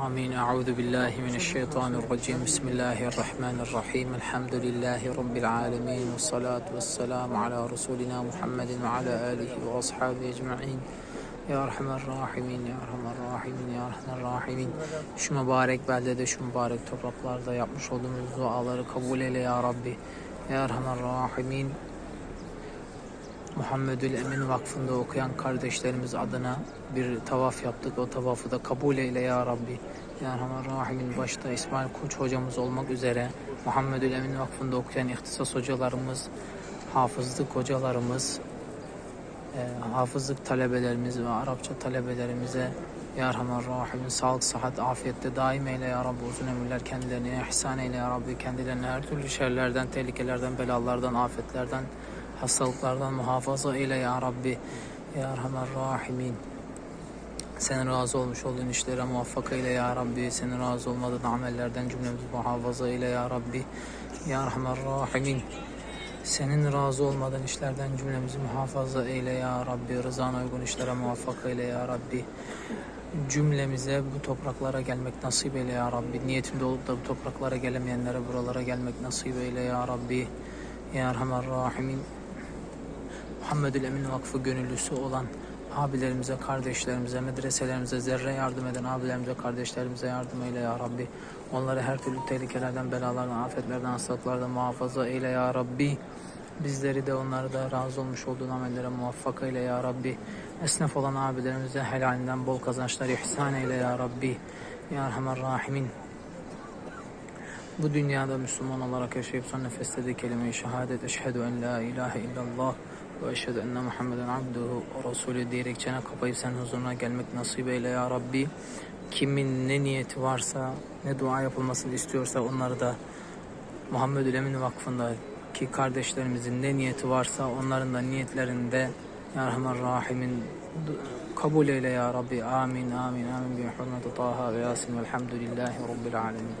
آمين أعوذ بالله من الشيطان الرجيم بسم الله الرحمن الرحيم الحمد لله رب العالمين والصلاة والسلام على رسولنا محمد وعلى آله وأصحابه أجمعين Ya Erhamer Rahimin, Ya Erhamer Rahimin, Ya Erhamer Rahimin. Şu mübarek beldede, şu mübarek topraklarda yapmış olduğumuz duaları kabul eyle Ya Rabbi. Ya Erhamer Rahimin. Muhammedül Emin Vakfı'nda okuyan kardeşlerimiz adına bir tavaf yaptık. O tavafı da kabul eyle ya Rabbi. Ya Rahman başta İsmail Koç hocamız olmak üzere Muhammedül Emin Vakfı'nda okuyan ihtisas hocalarımız, hafızlık hocalarımız, e, hafızlık talebelerimiz ve Arapça talebelerimize Ya Rahman Rahim'in sağlık, sıhhat, afiyette daim eyle Ya Rabbi. Uzun ömürler kendilerine ihsan eyle Ya Rabbi. Kendilerine her türlü şerlerden, tehlikelerden, belalardan, afetlerden, hastalıklardan muhafaza eyle Ya Rabbi. Ya Erhamer Rahimin. Senin razı olmuş olduğun işlere muvaffak eyle Ya Rabbi. Senin razı olmadığın amellerden cümlemizi muhafaza eyle Ya Rabbi. Ya Erhamer Rahimin. Senin razı olmadığın işlerden cümlemizi muhafaza eyle Ya Rabbi. Rızana uygun işlere muvaffak eyle Ya Rabbi. Cümlemize bu topraklara gelmek nasip eyle Ya Rabbi. Niyetinde olup da bu topraklara gelemeyenlere buralara gelmek nasip eyle Ya Rabbi. Ya Erhamer Rahimin. Muhammedül Emin Vakfı gönüllüsü olan abilerimize, kardeşlerimize, medreselerimize zerre yardım eden abilerimize, kardeşlerimize yardım eyle ya Rabbi. Onları her türlü tehlikelerden, belalardan, afetlerden, hastalıklardan muhafaza eyle ya Rabbi. Bizleri de onları da razı olmuş olduğun amellere muvaffak eyle ya Rabbi. Esnaf olan abilerimize helalinden bol kazançlar ihsan eyle ya Rabbi. Ya Erhamer Rahimin. Bu dünyada Müslüman olarak yaşayıp son nefeste de kelime-i şehadet eşhedü en la ilahe illallah ve eşhedü enne Muhammeden abduhu resulü diyerek çene kapayıp senin huzuruna gelmek nasip eyle ya Rabbi. Kimin ne niyeti varsa, ne dua yapılmasını istiyorsa onları da Muhammedül Emin Vakfı'nda ki kardeşlerimizin ne niyeti varsa onların da niyetlerinde Ya Rahman Rahim'in kabul eyle ya Rabbi. Amin, amin, amin. Bi hurmeti Taha ve Yasin velhamdülillahi Rabbil alemin.